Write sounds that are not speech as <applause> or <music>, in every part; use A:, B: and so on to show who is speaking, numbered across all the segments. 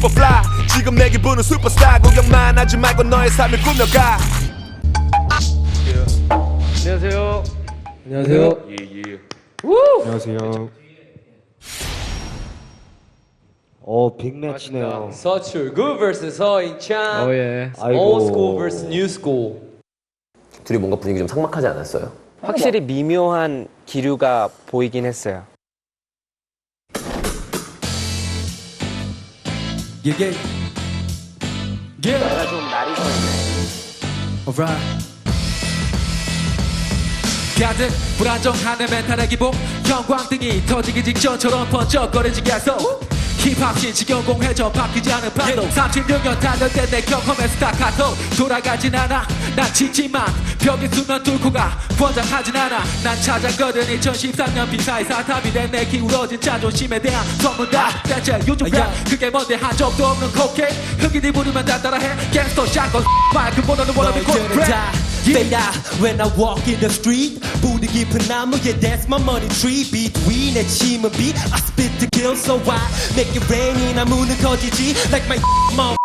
A: 슈퍼플라이 지금 내 기분은 슈퍼스타 구경만 하지 말고 너의 삶을 꾸며가
B: 안녕하세요. 안녕하세요.
C: 안녕하세요.
D: 어 빅매치네요.
E: 서출구 vs 서인찬
B: 어 예.
D: 아이고.
E: Old school vs new school
F: 둘이 뭔가 분위기 좀 삭막하지 않았어요?
G: 확실히 미묘한 기류가 보이긴 했어요.
H: Yeah, yeah. Yeah.
G: 내가 좀 날이 서 있네.
H: Alright. 가득 불안정한 내 멘탈의 기복 형광등이 터지기 직전처럼 번쩍거리지게 해서 힙합신 지경공회전 바뀌지 않은 판도 36년 달렸대 내 경험의 스타카토 돌아가진 않아. 난 지지만 벽에 수면 뚫고 가 권장하진 않아. 난 찾았거든 2013년 비사의 사탑이 된내 기울어진 자존심에 대한 선문다 대체 요즘 랩 그게 뭔데? 한 적도 없는 코케인 흑인이 부르면 다 따라해. 갱스터 샷건. 마이크보다는 원하는 콘
I: Fade out when I walk in the street 뿌리 깊은 나무에 that's my money tree. Between 내 침은 beat I spit to kill so I make it rain 이 나무는 커지지 like my <laughs> mom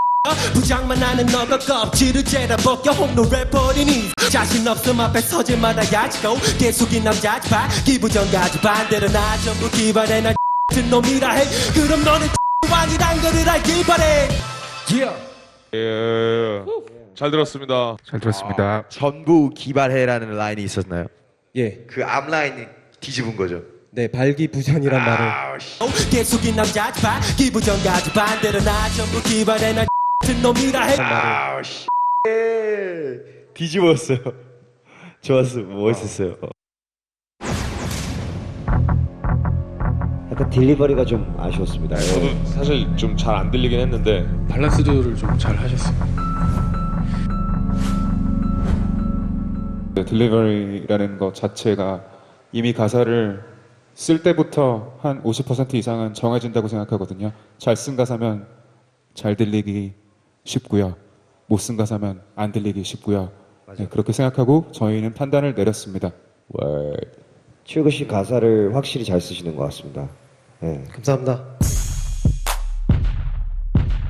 I: 부장만 하는 너가 껍질을 째라 벗겨. 홍로 래퍼리니 자신 없음 앞에 서질 말아야지. 고 계속인 남자 지 봐. 기부전 가지 반대로 나 전부 기발해. 난 <laughs> 같은 놈이라 해. 그럼 너는 <laughs> 왕이란 거를 알길 바래.
H: Yeah.
J: 잘 들었습니다.
C: 잘 들었습니다.
D: 전부 기발해라는 라인이 있었나요?
B: 예.
D: 그 앞 라인이 뒤집은 거죠.
B: 네, 발기부전이란 말을
I: 계속인 남자지 봐 기부전 가지 반대로 나 전부 기발해 난 같은 놈이라 해
D: 뒤집었어요. <laughs> 좋았어, 멋있었어요. 약간 딜리버리가 좀 아쉬웠습니다. 예.
J: 저도 사실 좀 잘 안 들리긴 했는데
C: 밸런스도를 좀 잘 하셨습니다. 딜리버리라는 것 자체가 이미 가사를 쓸 때부터 한 50% 이상은 정해진다고 생각하거든요. 잘 쓴 가사면 잘 들리기 쉽고요. 못 쓴 가사면 안 들리기 쉽고요. 네, 그렇게 생각하고 저희는 판단을 내렸습니다.
D: 최고 씨 가사를 확실히 잘 쓰시는 것 같습니다. 예.
B: 감사합니다.